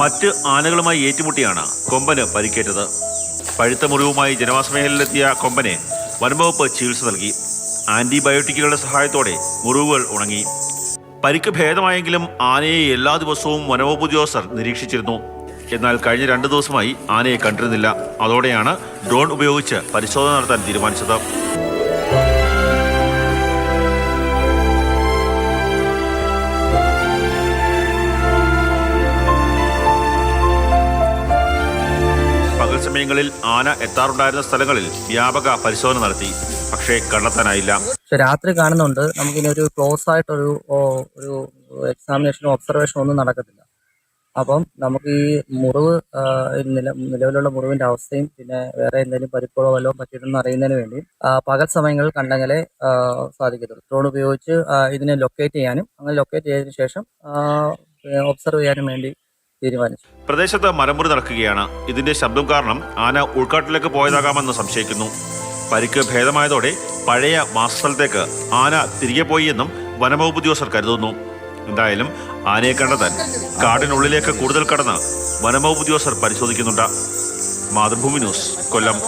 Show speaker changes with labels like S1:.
S1: മറ്റ് ആനകളുമായി ഏറ്റുമുട്ടിയാണ് കൊമ്പന് പരിക്കേറ്റത്. പഴുത്ത മുറിവുമായി ജനവാസ മേഖലയിലെത്തിയ കൊമ്പനെ വനംവകുപ്പ് ചികിത്സ നൽകി. ആന്റിബയോട്ടിക്കുകളുടെ സഹായത്തോടെ മുറിവുകൾ ഉണങ്ങി. പരിക്ക് ഭേദമായെങ്കിലും ആനയെ എല്ലാ ദിവസവും വനവകുപ്പ് ഉദ്യോഗസ്ഥർ നിരീക്ഷിച്ചിരുന്നു. എന്നാൽ കഴിഞ്ഞ രണ്ടു ദിവസമായി ആനയെ കണ്ടിരുന്നില്ല. അതോടെയാണ് ഡ്രോൺ ഉപയോഗിച്ച് പരിശോധന നടത്താൻ തീരുമാനിച്ചത്. സമയങ്ങളിൽ ആന എത്താറുണ്ടായിരുന്ന സ്ഥലങ്ങളിൽ വ്യാപക പരിശോധന നടത്തി. പക്ഷേ കണ്ടെത്താനായില്ല.
S2: രാത്രി കാണുന്നുണ്ട്. നമുക്കിനി ഒരു ക്ലോസ് ആയിട്ടൊരു ഒരു എക്സാമിനേഷനോ ഒബ്സർവേഷനോ ഒന്നും നടക്കത്തില്ല. അപ്പം നമുക്ക് ഈ മുറിവ് നില നിലവിലുള്ള മുറിവിന്റെ അവസ്ഥയും പിന്നെ വേറെ എന്തെങ്കിലും പരിക്കുകളോ വല്ലതും പറ്റിയിട്ടുണ്ടെന്ന് അറിയുന്നതിന് വേണ്ടി പകൽ സമയങ്ങളിൽ കണ്ടെങ്കിലേ സാധിക്കത്തുള്ളൂ. ഡ്രോൺ ഉപയോഗിച്ച് ഇതിനെ ലൊക്കേറ്റ് ചെയ്യാനും അങ്ങനെ ലൊക്കേറ്റ് ചെയ്തതിനു ശേഷം ഒബ്സർവ് ചെയ്യാനും വേണ്ടി തീരുമാനിച്ചു.
S1: പ്രദേശത്ത് മരമുറി നടക്കുകയാണ്. ഇതിന്റെ ശബ്ദം കാരണം ആന ഉൾക്കാട്ടിലേക്ക് പോയതാകാമെന്ന് സംശയിക്കുന്നു. പരിക്ക് ഭേദമായതോടെ പഴയ വാസസ്ഥലത്തേക്ക് ആന തിരികെ പോയി എന്നും വനംവകുപ്പ് ഉദ്യോഗസ്ഥർ കരുതുന്നു. എന്തായാലും ആനയെ കണ്ടെത്താൻ കാടിനുള്ളിലേക്ക് കൂടുതൽ കടന്ന് വനംവകുപ്പ് ഉദ്യോഗസ്ഥർ പരിശോധിക്കുന്നുണ്ട്. മാതൃഭൂമി ന്യൂസ് കൊല്ലം.